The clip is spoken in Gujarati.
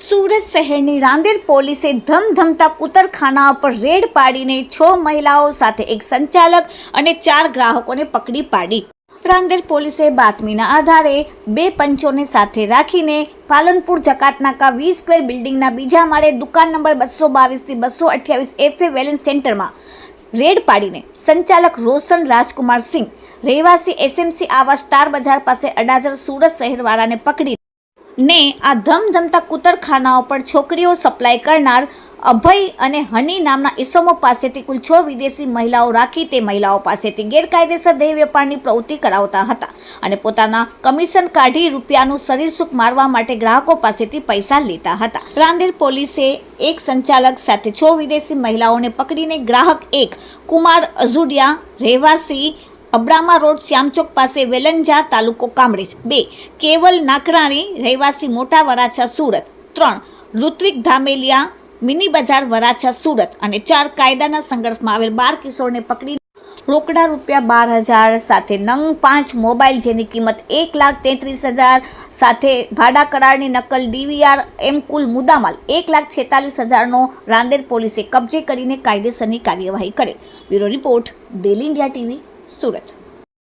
સુરત શહેરની રાંદેર પોલીસે ધમધમતા કૂતરખાના પર રેડ પાડીને છ મહિલાઓ સાથે એક સંચાલક અને ચાર ગ્રાહકોને પકડી પાડી. રાંદેર પોલીસે બાતમીના આધારે બે પંચોને સાથે રાખીને પાલનપુર જકાતનાકા વી સ્ક્વેર બિલ્ડિંગના બીજા માળે દુકાન નંબર બસો બાવીસથી બસો અઠ્યાવીસ એફએ વેલેન્સ સેન્ટરમાં રેડ પાડીને સંચાલક રોશન રાજકુમાર સિંહ, રહેવાસી એસએમસી આવા સ્ટાર બજાર પાસે અડાજર સુરત શહેરવાળાને પકડી ને આ ધમધમતા કુતરખાનાઓ પર છોકરીઓ સપ્લાય કરનાર અભય અને હની નામના ઇસમો પાસેથી કુલ છ વિદેશી મહિલાઓ રાખી તે મહિલાઓ પાસેથી ગેરકાયદેસર દેહ વેપારની પ્રવૃત્તિ કરાવતા હતા અને પોતાના કમિશન કાઢી રૂપિયાનું શરીર સુખ મારવા માટે ગ્રાહકો પાસેથી પૈસા લેતા હતા. રાંદેર પોલીસે એક સંચાલક સાથે છ વિદેશી મહિલાઓને પકડીને ગ્રાહક એક કુમાર અઝુડિયા રહેવાસી અબ્રામા રોડ શ્યામચોક પાસે વેલંજા તાલુકો કામરેજ. બે, કેવલ નાકરાણી રહેવાસી મોટા વરાછા સુરત. ત્રણ, ઋત્વિક ધામેલિયા મિની બજાર વરાછા સુરત. અને ચાર, કાયદાના સંઘર્ષમાં આવેલ બાર કિશોરને પકડી રોકડા રૂપિયા બાર હજાર સાથે નંગ પાંચ મોબાઈલ જેની કિંમત એક લાખ તેત્રીસ હજાર સાથે ભાડા કરારની નકલ ડીવીઆર એમ કુલ મુદ્દામાલ એક લાખ છેતાલીસ હજારનો રાંદેર પોલીસે કબજે કરીને કાયદેસરની કાર્યવાહી કરે bureau report daily India TV Surat